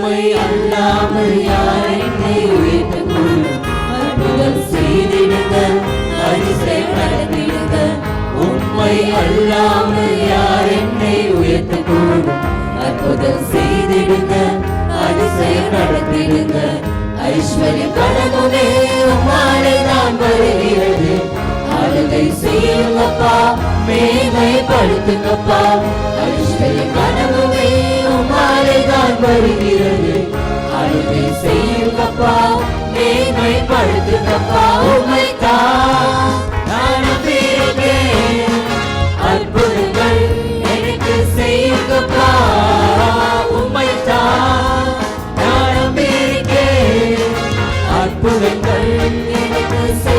உம்மை அல்லாமல் யார் என்னை உயர்த்தக்கூடும் அற்புதம் செய்திடுங்க அதிசயம் நடத்திடுங்க உம்மை அல்லாமல் யார் என்னை உயர்த்தக்கூடும் அற்புதம் செய்திடுங்க அதிசயம் நடத்திடுங்க ஐஸ்வர்ய கனமுமே உம்மாலே தான் வருகிறது. ஆளுகை செய்யுங்கப்பா மேன்மைப்படுத்துங்கப்பா. ஐஸ்வர்ய கனவுமே உம்மாலே தான் வருகிறது. மேன்மைப்படுத்துங்கப்பா உமைத்தான் நான் நம்பியிருக்கேன் அற்புதங்கள் எனக்கு செய்யுங்கப்பா உமைத்தான் அற்புதங்கள் எனக்கு செய்